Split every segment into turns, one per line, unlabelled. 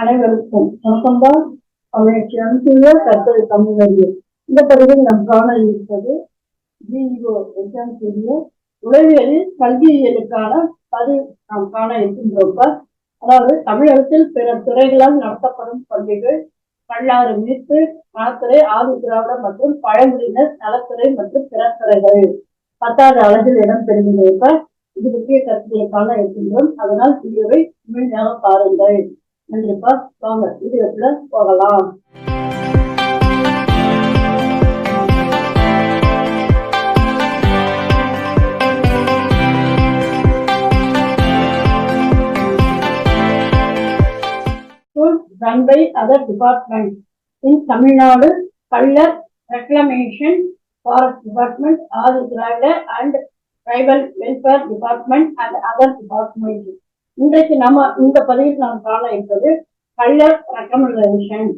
அனைவருக்கும் வணக்கம்தான். அமைச்சி அனுப்பிய தற்போது தமிழ் இந்த பதிவில் நாம் காண இருப்பது ஜிஇஓ எக்ஸாம் செய்ய உளவியலில் கல்வியியலுக்கான பதிவு நாம் காண இருக்கின்றோம். அதாவது தமிழகத்தில் பிற துறைகளால் நடத்தப்படும் பள்ளிகள் பல்லாறு மீட்பு நலத்துறை ஆதி திராவிட மற்றும் பழங்குடியினர் நலத்துறை மற்றும் பிற துறைகள். பத்தாவது அழகில் இடம் இது முக்கிய கருத்துக்களை காண இருக்கின்றோம். அதனால் வீடியோவை முழுமையாக பாருங்கள். நன்றிப்பா வாங்க வீடியோக்குள்ள போகலாம் schools run by other departments. In Tamil Nadu, Kallar, Reclamation, Forest Department, Adi Dravida and Tribal Welfare Department and other departments. இன்றைக்கு நம்ம இந்த பதிவில் நாம் காண என்பது கள்ளர் ரெக்கமெண்டேஷன்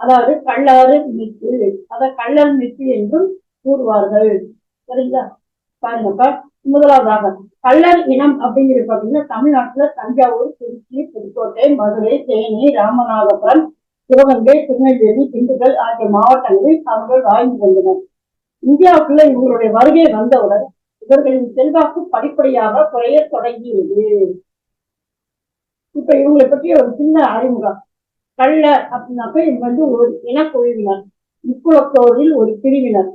அதாவது கள்ளாறு மித்து அதை கள்ளர் மித்து என்றும் கூறுவார்கள். சரிங்களா? பாருங்கப்பா முதலாவதாக கள்ளர் இனம் அப்படிங்கிறது பாத்தீங்கன்னா தமிழ்நாட்டுல தஞ்சாவூர் திருச்சி புதுக்கோட்டை மதுரை தேனி ராமநாதபுரம் சிவகங்கை திருநெல்வேலி திண்டுக்கல் ஆகிய மாவட்டங்களில் அவர்கள் வாழ்ந்து வந்தனர். இந்தியாவுக்குள்ள இவர்களுடைய வருகை வந்தவுடன் இவர்களின் செல்வாக்கு படிப்படியாக குறைய தொடங்கியது. இப்ப இவங்களை பற்றி ஒரு சின்ன அறிமுகம். கள்ள அப்படின்னாக்க இவங்க வந்து ஒரு இனக்குழுவினர். முக்குளத்தோரில் ஒரு பிரிவினர்.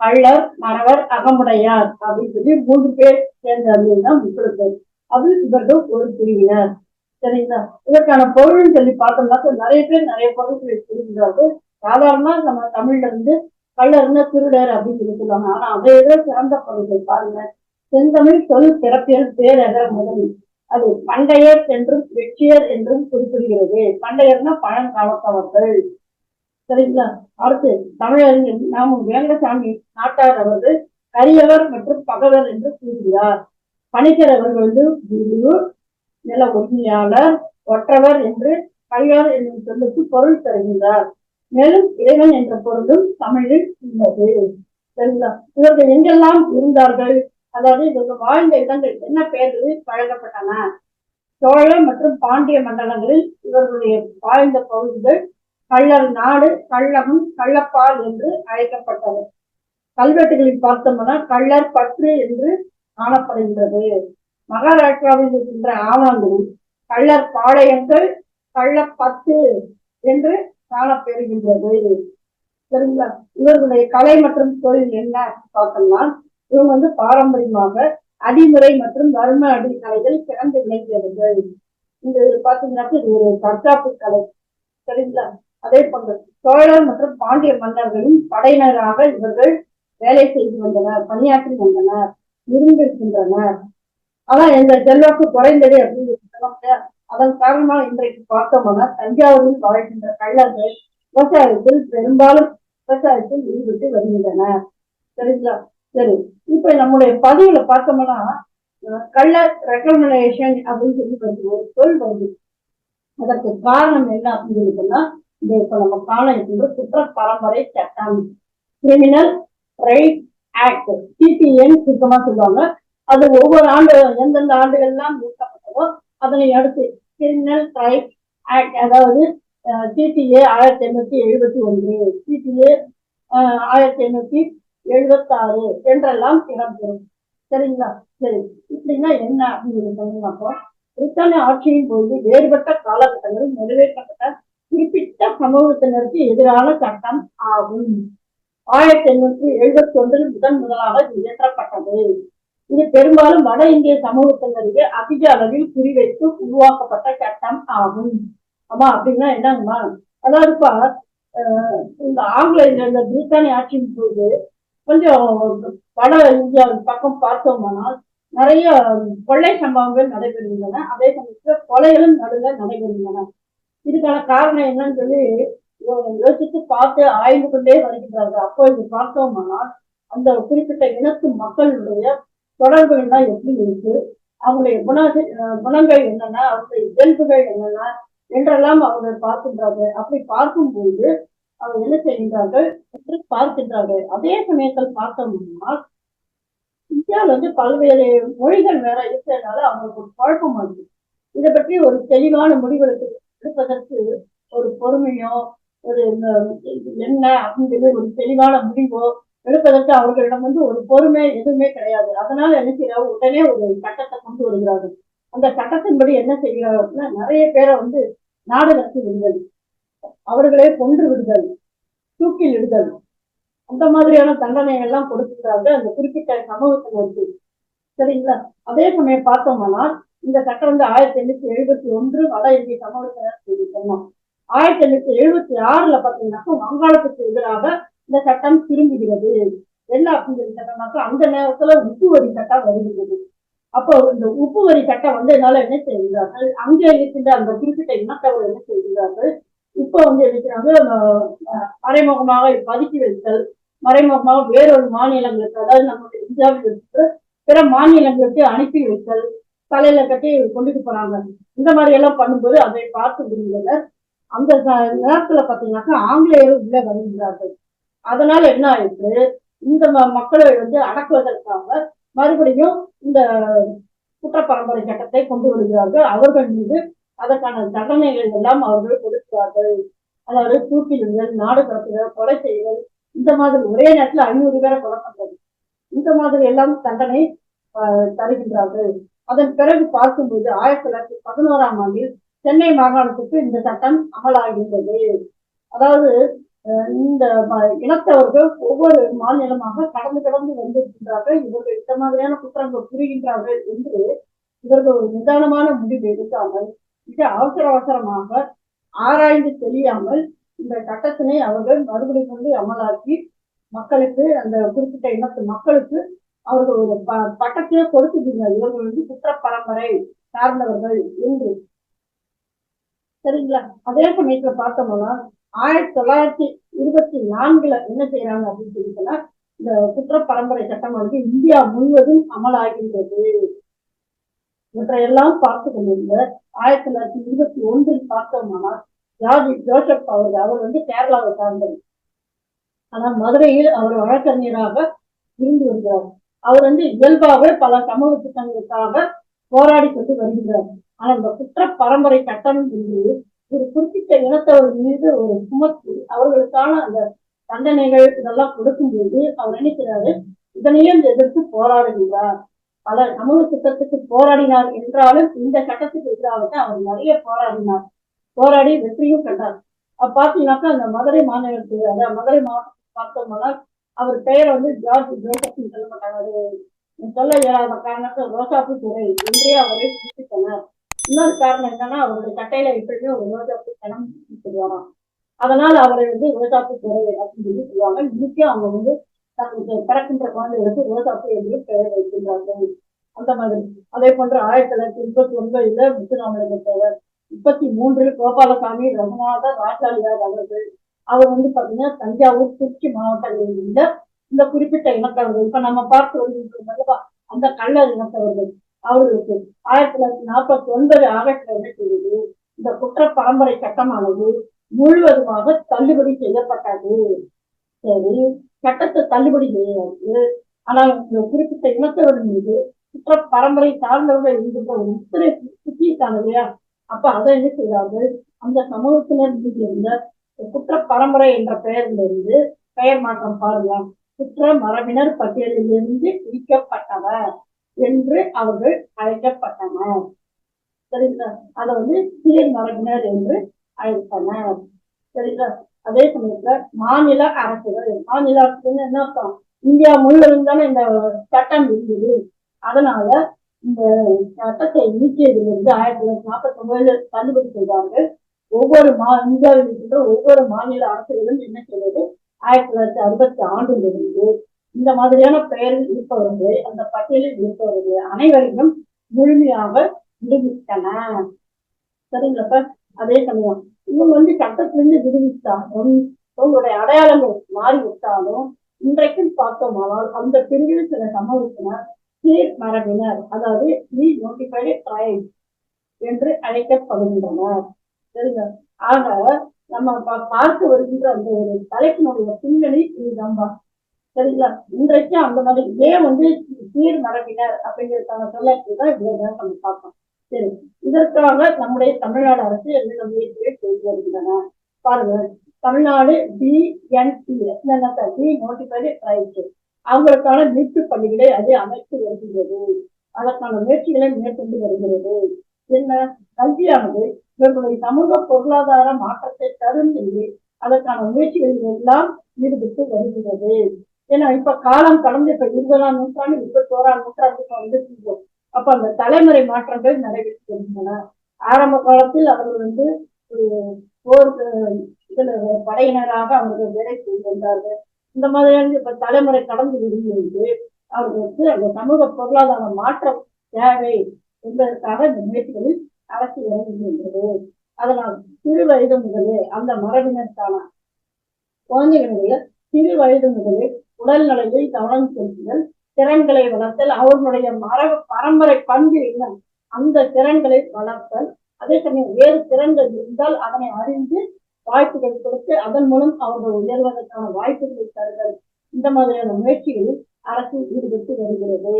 கள்ளர் மறவர் அகமுடையார் அப்படின்னு சொல்லி மூன்று பேர் சேர்ந்தது தான் முக்குளத்தோர் அது இவர்கள் ஒரு பிரிவினர். சரிங்களா? இதற்கான பொருள்னு சொல்லி பார்த்தோம்னாக்க நிறைய பேர் நிறைய பொருள்களை சொல்லுகிறார்கள் சாதாரணமா நம்ம தமிழ்ல இருந்து கள்ளர்னா திருடர் அப்படின்னு சொல்லி சொல்லுவாங்க. ஆனா அதை விட சிறந்த பொருள்கள் பாருங்க. செந்தமிழ் சொல் பிறப்பியல் பேரக முதல் அது பண்டையர் என்றும் வெற்றியர் என்றும் குறிப்பிடுகிறது. பண்டையர்னா பழங்காலத்தவர்கள் சரிங்களா? அடுத்து தமிழறிஞர் நாம வேங்கசாமி நாட்டார் அவர்கள் கரியவர் மற்றும் பகவர் என்று கூறுகிறார் பணிக்கர் அவர்கள் வந்து குரு நில உரிமையாளர் ஒற்றவர் என்று கல்யார் என்னும் சொல்லுக்கு பொருள் தருகின்றார். மேலும் இறைவன் என்ற பொருளும் தமிழில் உள்ளது. சரிங்களா? இவர்கள் எங்கெல்லாம் இருந்தார்கள்? அதாவது இவங்க வாழ்ந்த இடங்கள் என்ன பெயர்கள் வழங்கப்பட்டன சோழ மற்றும் பாண்டிய மண்டலங்களில் இவர்களுடைய வாழ்ந்த பகுதிகள் கள்ளர் நாடு கள்ளமும் கள்ளப்பால் என்று அழைக்கப்பட்டது. கல்வெட்டுகளில் பார்த்தோம்னா கள்ளர் பற்று என்று காணப்படுகின்றது. மகாராஷ்டிராவில் இருக்கின்ற ஆவணங்களில் கள்ளர் பாளையங்கள் கள்ளப்பத்து என்று காணப்பெறுகின்றது. சரிங்களா? இவர்களுடைய கலை மற்றும் தொழில் என்ன? பார்த்தோம்னா இவங்க வந்து பாரம்பரியமாக அடிமுறை மற்றும் வர்ம அடி கலைகள் சிறந்து விளங்கியவர்கள். இந்த இது இது ஒரு தற்காப்பு கலை சரிங்களா? அதே போன்ற சோழர் மற்றும் பாண்டிய மன்னர்களின் படையினராக இவர்கள் வேலை செய்து வந்தனர் பணியாற்றி வந்தனர் இருந்திருக்கின்றனர். ஆனா இந்த செல்வாக்கு குறைந்தது அப்படின்னு சொல்லுவாங்க அதன் காரணமாக இன்றைக்கு பார்த்தோம்னா தஞ்சாவூரில் வாழ்கின்ற கள்ளர்கள் விவசாயத்தில் பெரும்பாலும் விவசாயத்தில் ஈடுபட்டு வருகின்றனர் சரிங்களா? சரி. இப்ப நம்முடைய பதிவுல பார்த்தோம்னா கள்ளர் ரெக்கமெண்டேஷன் அப்படின்னு சொல்லி வருது. ஒரு சொல் வருது. அதற்கு காரணம் என்ன அப்படின்னு சொன்னா இப்ப நம்ம காண இருக்கின்ற குற்ற பரம்பரை சட்டம். கிரிமினல் ரைட் ஆக்ட் சிபிஎன் சுத்தமா சொல்லுவாங்க. அது ஒவ்வொரு ஆண்டு எந்தெந்த ஆண்டுகள்லாம் நீக்கப்பட்டதோ அதனை அடுத்து கிரிமினல் ரைட் ஆக்ட் அதாவது சிடிஏ ஆயிரத்தி எண்ணூத்தி எழுபத்தி ஒன்று. சிடிஏ ஆயிரத்தி எண்ணூத்தி எழுபத்தாறு என்றெல்லாம் இடம்பெறும். சரிங்களா? சரி. இப்படின்னா என்ன அப்படின்னு பிரித்தானிய ஆட்சியின் போது வேறுபட்ட காலகட்டங்களில் நிறைவேற்றப்பட்ட குறிப்பிட்ட சமூகத்தினருக்கு எதிரான சட்டம் ஆகும். ஆயிரத்தி எண்ணூற்றி எழுபத்தி ஒன்றில் முதன் முதலாக இயற்றப்பட்டது. இது பெரும்பாலும் வட இந்திய சமூகத்தினருக்கு அதிக அளவில் குறிவைத்து உருவாக்கப்பட்ட சட்டம் ஆகும். ஆமா அப்படின்னா என்னங்கம்மா? அதாவது இந்த ஆங்கில இந்த பிரித்தானிய ஆட்சியின் போது கொஞ்சம் வட இந்தியாவின் பக்கம் பார்த்தோம்னால் நிறைய கொள்ளை சம்பவங்கள் நடைபெறுகின்றன. அதே சமயத்தில் கொலைகளும் நடுவில் நடைபெறுகின்றன. இதுக்கான காரணம் என்னன்னு சொல்லி யோசித்து பார்த்து ஆய்ந்து கொண்டே வருகின்றார்கள். அப்போ இது பார்த்தோம்னால் அந்த குறிப்பிட்ட இனத்து மக்களுடைய தொடர்புகள் தான் எப்படி இருக்கு? அவங்களுடைய குண குணங்கள் என்னென்ன? அவங்களுடைய இயல்புகள் என்னென்ன? என்றெல்லாம் அவர்கள் பார்க்கின்றார்கள். அப்படி பார்க்கும்போது அவர் என்ன செய்கின்றார்கள் என்று பார்க்கின்றார்கள். அதே சமயத்தில் பார்த்தோம்னா இந்தியாவில் வந்து பல்வேறு மொழிகள் வேற இருக்கிறதுனால அவங்களுக்கு ஒரு குழப்பம் ஆகுது இதை பற்றி ஒரு தெளிவான முடிவெடுக்க எடுப்பதற்கு ஒரு பொறுமையோ ஒரு என்ன அப்படின்னு சொல்லி ஒரு தெளிவான முடிவோ எடுப்பதற்கு அவர்களிடம் வந்து ஒரு பொறுமை எதுவுமே கிடையாது. அதனால என்ன செய்யறாங்க உடனே ஒரு சட்டத்தை கொண்டு வருகிறார்கள். அந்த சட்டத்தின்படி என்ன செய்கிறார்கள்? அப்படின்னா நிறைய பேரை வந்து நாடு இருந்தது அவர்களே கொன்று விடுதல் தூக்கில் இடுதல். அந்த மாதிரியான தண்டனை எல்லாம் கொடுக்கிறார்கள் அந்த குறிப்பிட்ட சமூகத்தினருக்கு சரிங்களா? அதே சமயம் பார்த்தோம்னா இந்த சட்டம் வந்து ஆயிரத்தி எண்ணூத்தி எழுபத்தி ஒன்று வட இந்திய சமூகத்தினர் சொன்னோம். ஆயிரத்தி எண்ணூத்தி எழுபத்தி ஆறுல பாத்தீங்கன்னாக்கா வங்காளத்துக்கு எதிராக இந்த சட்டம் திரும்புகிறது. என்ன அப்படின்னு சட்டம்னாக்கா அந்த நேரத்துல உப்பு வரி சட்டம் வருகிறது. அப்போ இந்த உப்பு வரி சட்டம் வந்து என்னால என்ன செய்கிறார்கள் அங்கே இருக்கின்ற அந்த குறிப்பிட்ட இனத்தவர் என்ன செய்கிறார்கள் இப்போ வந்து இருக்கிறாங்க மறைமுகமாக பதுக்கி வைத்தல் மறைமுகமாக வேறொரு மாநிலங்களுக்கு அதாவது நம்முடைய இந்தியாவில் இருக்கிற பிற மாநிலங்களுக்கு அனுப்பி வைத்தல் தலையில கட்டி கொண்டுட்டு போறாங்க. இந்த மாதிரி எல்லாம் பண்ணும்போது அதை பார்த்து விரும்புகிறவர் அந்த நேரத்துல பாத்தீங்கன்னாக்கா ஆங்கிலேயர் உள்ள வருகிறார்கள். அதனால என்ன ஆயிடுச்சு இந்த மக்களை வந்து அடக்குவதற்காக மறுபடியும் இந்த குற்ற பரம்பரை சட்டத்தை கொண்டு வருகிறார்கள். அவர்கள் மீது அதற்கான தண்டனைகள் எல்லாம் அவர்கள் கொடுக்கிறார்கள். அதாவது தூக்கிடுங்கள் நாடு கடத்துதல் கொலை செய்தல் இந்த மாதிரி ஒரே நேரத்தில் ஐநூறு பேரை கொலை பண்றது. இந்த மாதிரி எல்லாம் தண்டனை தருகின்றார்கள். அதன் பிறகு பார்க்கும்போது ஆயிரத்தி தொள்ளாயிரத்தி பதினோராம் ஆண்டில் சென்னை மாகாணத்துக்கு இந்த சட்டம் அமலாகின்றது. அதாவது இந்த இனத்தவர்கள் ஒவ்வொரு மாநிலமாக கடந்து கடந்து வந்திருக்கின்றார்கள். இவர்கள் இந்த மாதிரியான குற்றங்கள் புரிகின்றார்கள் என்று இவர்கள் ஒரு நிதானமான முடிவு எடுக்காமல் மிக அவசர அவசரமாக ஆராய்ந்து தெரியாமல் இந்த சட்டத்தினை அவர்கள் மறுபடியும் கொண்டு அமலாக்கி மக்களுக்கு அந்த குறிப்பிட்ட இனத்து மக்களுக்கு அவர்கள் ஒரு ப பட்டத்தையே கொடுத்துட்டீங்க. இவர்கள் வந்து குற்ற பரம்பரை சார்ந்தவர்கள் என்று. சரிங்களா? அதே சமயத்துல பார்த்தோம்னா ஆயிரத்தி தொள்ளாயிரத்தி இருபத்தி நான்குல என்ன செய்யறாங்க அப்படின்னு சொல்லி இந்த குற்ற பரம்பரை சட்டம் வந்து இந்தியா முழுவதும் அமலாகின்றது. இவற்றையெல்லாம் பார்த்து கொண்டிருந்த ஆயிரத்தி தொள்ளாயிரத்தி இருபத்தி ஒன்றில் பார்த்தோம்னா ஜார்ஜ் ஜோசப் அவர்கள் அவர் வந்து கேரளாவை சார்ந்தவர். ஆனால் மதுரையில் அவர் வழக்கறிஞராக இருந்து வருகிறார். அவர் வந்து இயல்பாகவே பல சமூக திட்டங்களுக்காக போராடி கொண்டு வருகிறார். ஆனால் இந்த குற்ற பரம்பரை சட்டம் என்று ஒரு குறிப்பிட்ட இனத்தவர் மீது ஒரு சுமத்தி அவர்களுக்கான அந்த தண்டனைகள் இதெல்லாம் கொடுக்கும்போது அவர் நினைக்கிறாரு இதனையும் எதிர்த்து போராடுகிறார் பல சமூக திட்டத்துக்கு போராடினார் என்றாலும் இந்த சட்டத்துக்கு எதிராக அவர் நிறைய போராடினார். போராடி வெற்றியும் கண்டார். அப்ப பாத்தீங்கன்னாக்கா அந்த மதுரை மாநிலத்துக்கு அதாவது மதுரை மாவட்டத்துக்கு பார்த்தோம்னா அவர் பெயர் வந்து ஜார்ஜ் ஜோசப்னு சொல்ல மாட்டாங்க. அது சொல்ல இயலாத காரணத்தை ரோசாப்பு துறை என்றே அவரை குறிப்பிட்டனர். இன்னொரு காரணம் என்னன்னா அவருடைய சட்டையில எப்பயுமே ஒரு ரோஜாப்பு கணம் சொல்லுவாராம். அதனால அவரை வந்து ரோஜாப்பு துறை அப்படின்னு சொல்லி சொல்லுவாங்க. இன்னைக்கும் அவங்க வந்து தங்களுக்கு பிறக்கின்ற குழந்தைகளுக்கு ரோசாப்பு என்று பெயர் வைக்கின்றார்கள். அந்த மாதிரி. அதே போன்று ஆயிரத்தி தொள்ளாயிரத்தி முப்பத்தி ஒன்பதுல முத்துராமலிங்க தேவர் முப்பத்தி மூன்றில் கோபாலசாமி ரகுநாத ராஜாலியார் அவர்கள். அவர் வந்து பாத்தீங்கன்னா தஞ்சாவூர் திருச்சி மாவட்டங்களில் இருந்த இந்த குறிப்பிட்ட இனத்தவர்கள். இப்ப நம்ம பார்த்து அந்த கள்ளர் இனத்தவர்கள். அவர்களுக்கு ஆயிரத்தி தொள்ளாயிரத்தி நாற்பத்தி ஒன்பது ஆகஸ்ட் என்ன செய்தது இந்த குற்ற பரம்பரை சட்டமானது முழுவதுமாக தள்ளுபடி செய்யப்பட்டது. சரி. சட்டத்தை தள்ளுபடி செய்யாது ஆனால் இந்த குறிப்பிட்ட இனத்தவர் மீது குற்ற பரம்பரை சார்ந்தவர்கள் இருக்கின்ற ஒரு முத்திரை சுத்திட்டாங்க இல்லையா? அப்ப அதை என்ன செய்தார்கள்? அந்த சமூகத்தினர் மீது இருந்த குற்ற பரம்பரை என்ற பெயரிலிருந்து பெயர் மாற்றம் பாருலாம் குற்ற மரபினர் பட்டியலிலிருந்து பிரிக்கப்பட்டவர் என்று அவர்கள் அழைக்கப்பட்டனர். சரிங்களா? அதை வந்து சீர் மரபினர் என்று அழைத்தனர். சரிங்களா? அதே சமயத்துல மாநில அரசுகள் மாநில அரசுன்னு என்ன அர்த்தம்? இந்தியா முழுவதும் தானே இந்த சட்டம் இருந்தது. அதனால இந்த சட்டத்தை நீக்கியதிலிருந்து ஆயிரத்தி தொள்ளாயிரத்தி நாற்பத்தி ஒன்பதுல தள்ளுபடி செய்தாங்க ஒவ்வொரு மா இந்தியாவில் இருக்கின்ற ஒவ்வொரு மாநில அரசுகளும் என்ன செய்வது ஆயிரத்தி தொள்ளாயிரத்தி அறுபத்தி ஆண்டிலிருந்து இந்த மாதிரியான பெயரில் இருப்பவர்கள் அந்த பட்டியலில் இருப்பவர்கள் அனைவரையும் முழுமையாக விடுவித்தன. சரிங்களப்ப அதே சமயம் இவங்க வந்து சட்டத்திலிருந்து விடுவித்தாலும் அவங்களுடைய அடையாளங்கள் மாறி விட்டாலும் இன்றைக்கும் பார்த்தோமானால் அந்த பிரிவில் சில சமூகத்தினர் சீர் மரபினர் அதாவது ரீ நோட்டிஃபைடு ட்ரைப் என்று அழைக்கப்படுகின்றனர். சரிங்க? ஆக நம்ம பார்க்க வருகின்ற அந்த ஒரு தலைப்பினுடைய பின்னணி இதுதான் சரிங்களா? இன்றைக்கும் அந்த மாதிரி ஏன் வந்து சீர் மரபினர் அப்படிங்கிறதுக்கான சொல்லி தான் இவ்வளவு நம்ம பார்ப்போம் சரி. இதற்காக நம்முடைய தமிழ்நாடு அரசு என்னென்ன முயற்சிகளை செய்து வருகின்றன? பாருங்க. Tamil Nadu TNPSC notified right அவங்களுக்கான மீட்பு பள்ளிகளை அது அமைத்து வருகிறது அதற்கான முயற்சிகளை மேற்கொண்டு வருகிறது. என்ன? கல்வியானது இவர்களுடைய சமூக பொருளாதார மாற்றத்தை தரும் என்று அதற்கான முயற்சிகளில் எல்லாம் ஈடுபட்டு வருகிறது. ஏன்னா இப்ப காலம் கடந்து இப்ப இருபதாம் நூற்றாண்டு இருபத்தோராம் நூற்றாண்டுக்கு வந்து அப்ப அந்த தலைமுறை மாற்றங்கள் நடைபெற்று வருகின்றன ஆரம்ப காலத்தில் அவர்கள் வந்து ஒரு போர் இதுல படையினராக அவர்கள் வேலை செய்து வந்தார்கள் இந்த மாதிரியான இப்ப தலைமுறை கடந்து விடும்போது அவர்களுக்கு அந்த சமூக பொருளாதார மாற்றம் தேவை என்பதற்காக இந்த முயற்சிகளில் அரசு இறங்குகின்றது அதனால் சிறு வயது முதலே அந்த மரபினருக்கான குழந்தைகளுடைய சிறு வயது முதலே உடல் நலத்தில் கவனம் செலுத்துதல் திறன்களை வளர்த்தல் அவர்களுடைய மரபு பரம்பரை பண்பு என்ன? அந்த திறன்களை வளர்த்தல். அதே சமயம் வேறு திறன்கள் இருந்தால் அதனை அறிந்து வாய்ப்புகள் கொடுத்து அதன் மூலம் அவர்கள் உயர்வதற்கான வாய்ப்புகளை தருதல். இந்த மாதிரியான முயற்சிகளில் அரசு ஈடுபட்டு வருகிறது.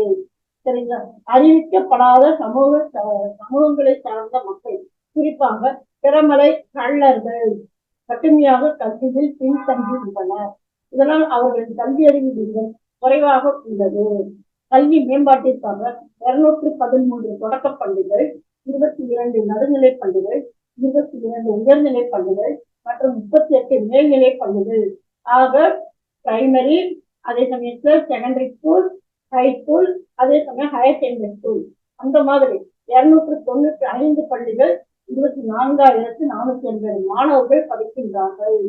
சரிங்களா? அறிவிக்கப்படாத சமூக சமூகங்களை சார்ந்த மக்கள் குறிப்பாக திறமலை கள்ளர்கள் கடுமையாக கல்வியில் பின்தங்கி உள்ளனர் இதனால் அவர்களின் கல்வி அறிவு விகிதம் குறைவாக உள்ளது. கல்வி மேம்பாட்டிற்காக இருநூற்றி பதிமூன்று தொடக்க பள்ளிகள் இருபத்தி இரண்டு நடுநிலை பள்ளிகள் இருபத்தி இரண்டு உயர்நிலை பள்ளிகள் மற்றும் முப்பத்தி எட்டு மேல்நிலை பள்ளிகள். ஆக பிரைமரி அதே சமயத்தில் செகண்டரி ஸ்கூல் ஹை ஸ்கூல் அதே சமயம் ஹையர் செகண்டரி ஸ்கூல் அந்த மாதிரி இருநூற்று தொண்ணூற்றி ஐந்து பள்ளிகள் இருபத்தி நான்காயிரத்து நானூத்தி எண்பது மாணவர்கள் படிக்கின்றார்கள்.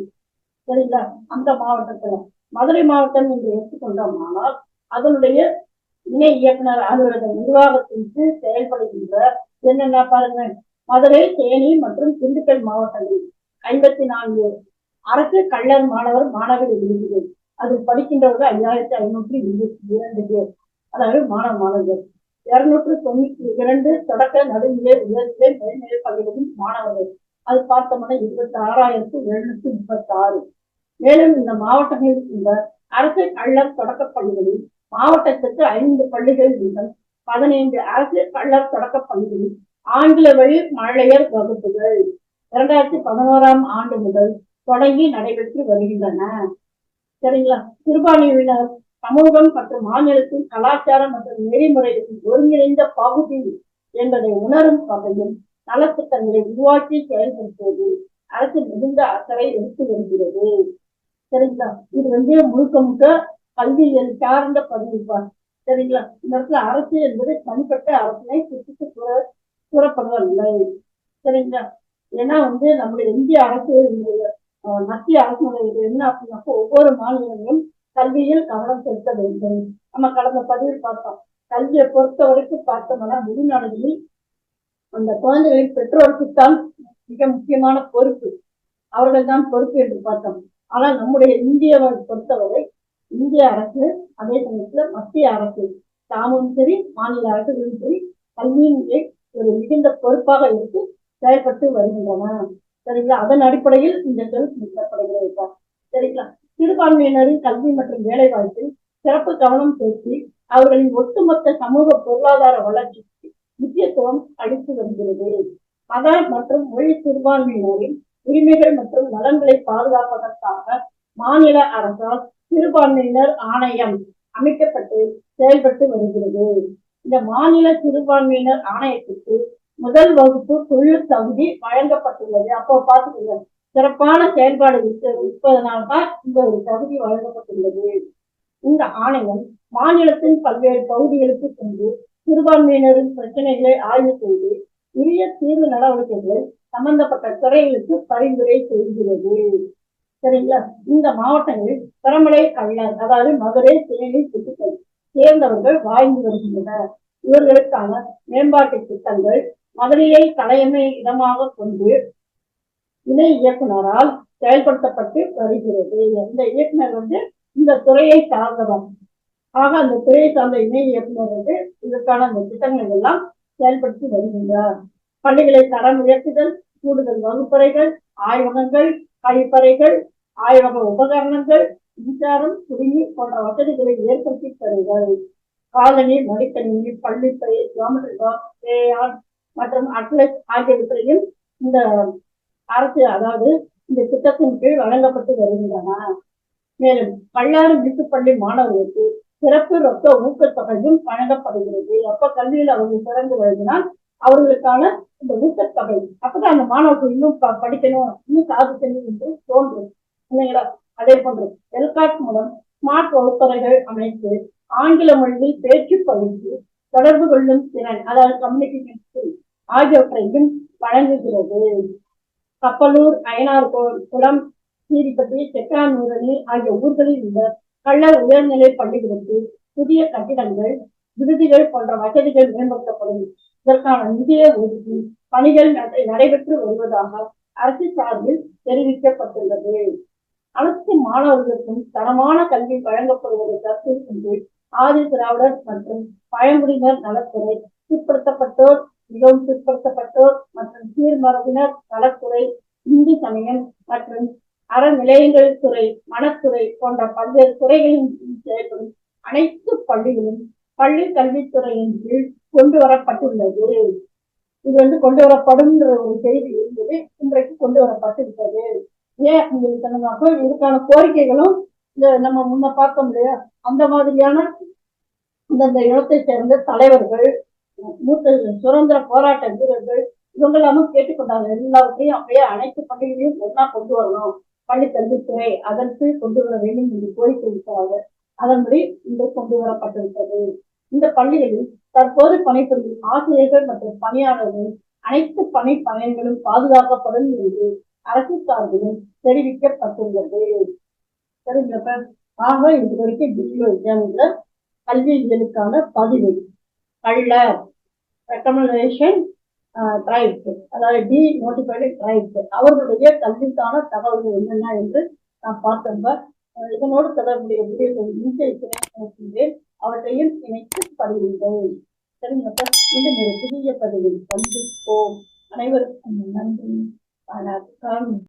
சரிங்களா? அந்த மாவட்டத்துல. மதுரை மாவட்டம் என்று எடுத்துக்கொண்டோமானால் அதனுடைய இணை இயக்குனர் அலுவலக நிர்வாகத்தின் கீழ் செயல்படுகின்ற என்னென்ன பாருங்க மதுரை தேனி மற்றும் திண்டுக்கல் மாவட்டங்களில் ஐம்பத்தி நான்கு அரசு கள்ளர் மாணவர் மாணவிகள் இருக்கிறது அதில் படிக்கின்றவர்கள் ஐயாயிரத்தி ஐநூற்றி இருபத்தி இரண்டு பேர் அதாவது மாணவ மாணவர்கள் இருநூற்று தொண்ணூற்றி இரண்டு தொடக்க நடுநிலை உயர்நிலை மேல்நிலை பள்ளிகளின் மாணவர்கள். அது பார்த்தோம்னா இருபத்தி ஆறாயிரத்தி எழுநூத்தி முப்பத்தி ஆறு மேலும் இந்த மாவட்டங்களில் உள்ள அரசு கள்ளர் தொடக்க பள்ளிகளில் மாவட்டத்திற்கு ஐந்து பள்ளிகள் முதல் பதினைந்து அரசு கள்ளர் தொடக்க பள்ளிகளில் ஆங்கில வழி மழையர் வகுப்புகள் இரண்டாயிரத்தி பதினோராம் ஆண்டு முதல் தொடங்கி நடைபெற்று வருகின்றன. சரிங்களா? சிறுபான்மையினர் சமூகம் மற்றும் மாநிலத்தின் கலாச்சாரம் மற்றும் நெறிமுறைகளின் ஒருங்கிணைந்த பகுதி என்பதை உணரும் வகையில் நலத்திட்டங்களை உருவாக்கி செயல்படுத்துவது அரசு மிகுந்த அக்கறை எடுத்து வருகிறது. சரிங்களா? இது வந்து முழுக்க முழுக்க கல்வியியல் சார்ந்த பதிவுப்பார் சரிங்களா? இந்த இடத்துல அரசு என்பது தனிப்பட்ட அரசனை சுற்றிட்டு கூற கூறப்படுவதில்லை. சரிங்களா? ஏன்னா வந்து நம்முடைய இந்திய அரசு மத்திய அரசுடைய என்ன அப்படின்னாக்கோ ஒவ்வொரு மாநிலங்களும் கல்வியில் கவனம் செலுத்த வேண்டும். நம்ம கடந்த பதிவில் பார்த்தோம். கல்வியை பொறுத்த வரைக்கும் பார்த்தோம்னா வெளிநாடுகளில் அந்த குழந்தைகளின் பெற்றோருக்குத்தான் மிக முக்கியமான பொறுப்பு. அவர்கள் தான் பொறுப்பு என்று பார்த்தோம். ஆனால் நம்முடைய இந்தியாவை பொறுத்தவரை இந்திய அரசு அதே சமயத்துல மத்திய அரசு தாமும் சரி மாநில அரசுகளும் சரி கல்வியின் ஒரு மிகுந்த பொறுப்பாக இருந்து செயல்பட்டு வருகின்றன. சரிங்களா? அதன் அடிப்படையில் இந்த சொல் நிறுத்தப்படுகிறது சரிங்களா? சிறுபான்மையினரின் கல்வி மற்றும் வேலை வாய்ப்பில் சிறப்பு கவனம் செலுத்தி அவர்களின் ஒட்டுமொத்த சமூக பொருளாதார வளர்ச்சிக்கு முக்கியத்துவம் அளித்து வருகிறது. மத மற்றும் மொழி சிறுபான்மையினரின் உரிமைகள் மற்றும் நலன்களை பாதுகாப்பதற்காக மாநில அரசால் சிறுபான்மையினர் ஆணையம் அமைக்கப்பட்டு செயல்பட்டு வருகிறது. இந்த மாநில சிறுபான்மையினர் ஆணையத்திற்கு முதல் வகுப்பு தொழில் தகுதி வழங்கப்பட்டுள்ளது. அப்போ பார்த்துக்கோங்க சிறப்பான செயல்பாடு இருப்பதனால்தான் இந்த ஒரு தகுதி வழங்கப்பட்டுள்ளது. இந்த ஆணையம் மாநிலத்தின் பல்வேறு பகுதிகளுக்கு சென்று சிறுபான்மையினரின் பிரச்சனைகளை ஆய்வு செய்து உரிய தீர்வு நடவடிக்கைகள் சம்பந்தப்பட்ட துறைகளுக்கு பரிந்துரை செய்கிறது. சரிங்களா? இந்த மாவட்டங்களில் பெரம்பலை கள்ளர் அதாவது மதுரை தேனி திட்டுக்கள் சேர்ந்தவர்கள் வாழ்ந்து வருகின்றனர். இவர்களுக்கான மேம்பாட்டு திட்டங்கள் மதுரையை தலைமை இடமாக கொண்டு இணை இயக்குனரால் செயல்படுத்தப்பட்டு வருகிறது. இந்த இயக்குனர் வந்து இந்த துறையை சார்ந்தவர். ஆக அந்த துறையை சார்ந்த இணை இயக்குனர் வந்து இதற்கான அந்த திட்டங்கள் எல்லாம் செயல்படுத்தி வருகின்றார். பள்ளிகளை தரம் உயர்த்துதல் கூடுதல் வகுப்பறைகள் ஆய்வகங்கள் கழிப்பறைகள் ஆய்வக உபகரணங்கள் மின்சாரம் குடிநீர் போன்ற வசதிகளை ஏற்படுத்தி தருங்கள். காலனி மடிக்கணினி பள்ளிப்பை ஜியாமெட்ரி பாக்ஸ் மற்றும் அட்லஸ் ஆகியவற்றையும் இந்த அரசு அதாவது இந்த திட்டத்தின் கீழ் வழங்கப்பட்டு வருகின்றன. மேலும் பல்லாறு வீட்டுப்பள்ளி மாணவர்களுக்கு சிறப்பு ரொக்க ஊக்கத்தொகையும் வழங்கப்படுகிறது. எப்ப கல்வியில் அவர்கள் சிறந்து வருகினால் அவர்களுக்கான இந்த ஊக்கத்தொகை அப்பதான் அந்த மாணவர்கள் இன்னும் படிக்கணும் இன்னும் சாதிக்கணும் என்று தோன்றும். இல்லைங்களா? அதே போன்று எல்காட் மூலம் ஸ்மார்ட் வகுப்பறைகள் அமைத்து ஆங்கில மொழியில் பேச்சு பயிற்சி தொடர்பு கொள்ளும் திறன் அதாவது கம்யூனிகேஷன் ஸ்கில் ஆகியவற்றையும் வழங்குகிறது. கப்பலூர் அயனார் குளம் சீரிப்பட்டி செக்கானூரணி ஆகிய ஊர்களில் உள்ள கள்ள உயர்நிலை பள்ளிகளுக்கு புதிய கட்டிடங்கள் விடுதிகள் போன்ற வசதிகள் மேம்படுத்தப்படும். இதற்கான நிதியை ஒதுக்கி பணிகள் நடை- நடைபெற்று வருவதாக அரசு சார்பில் தெரிவிக்கப்பட்டுள்ளது. அனைத்து மாணவர்களுக்கும் தரமான கல்வி வழங்கப்படுவதை கருத்தில் கொண்டு ஆதி திராவிடர் மற்றும் பழங்குடியினர் நலத்துறை பிற்படுத்தப்பட்டோர் மிகவும் பிற்படுத்தப்பட்டோர் மற்றும் சீர்மரபினர் நலத்துறை இந்து சமயம் மற்றும் அறநிலையங்கள் துறை மனத்துறை போன்ற பல்வேறு துறைகளின் செயல்படும் அனைத்து பள்ளிகளும் பள்ளி கல்வித்துறையின் கீழ் கொண்டு வரப்பட்டுள்ளது. இது வந்து கொண்டு வரப்படும் ஒரு செய்தி இருந்தது. இன்றைக்கு கொண்டு வரப்பட்டிருக்கிறது. ஏன் உங்களுக்கு சொன்னதாக இதுக்கான கோரிக்கைகளும் இந்த நம்ம முன்ன பார்த்தோம் இல்லையா? அந்த மாதிரியான இந்தந்த இடத்தை சேர்ந்த தலைவர்கள் மூத்த சுதந்திர போராட்ட வீரர்கள் இவங்க எல்லாமும் கேட்டுக்கொண்டாங்க. எல்லாத்தையும் அப்படியே அனைத்து பள்ளிகளையும் ஒன்னா கொண்டு வரணும். பள்ளிக்கல்வித்துறை அதற்கு கொண்டு வர வேண்டும் என்று கோரிக்கை விட்டார்கள் அதன்படி இன்று கொண்டு வரப்பட்டிருக்கிறது. இந்த பள்ளிகளில் தற்போது பணிபுரியும் ஆசிரியர்கள் மற்றும் பணியாளர்கள் அனைத்து பணி பயன்களும் பாதுகாக்கப்படும் என்று அரசு சார்பிலும் தெரிவிக்கப்பட்டுள்ளது. தெரிஞ்சப்ப ஆக இது வரைக்கும் டிகிரி எக்ஸாம்ல இதழுக்கான பதிவு. கள்ள ரெக்கமெண்டேஷன் டிரைவ்ஸ் அதாவது டி நோட்டிஃபைடு டிரைவ்ஸ் அவர்களுடைய கல்விக்கான தகவல்கள் என்னென்ன என்று நான் பார்த்தப்ப இதனோடு தொடர்புடைய வீடியோக்கள் இணைக்கின்றேன் அவற்றையும் இணைத்து பதிவுங்கள் சரிங்க சார் மீண்டும் ஒரு புதிய பதிவில் சந்திப்போம். அனைவருக்கும் நன்றி. வணக்கம்.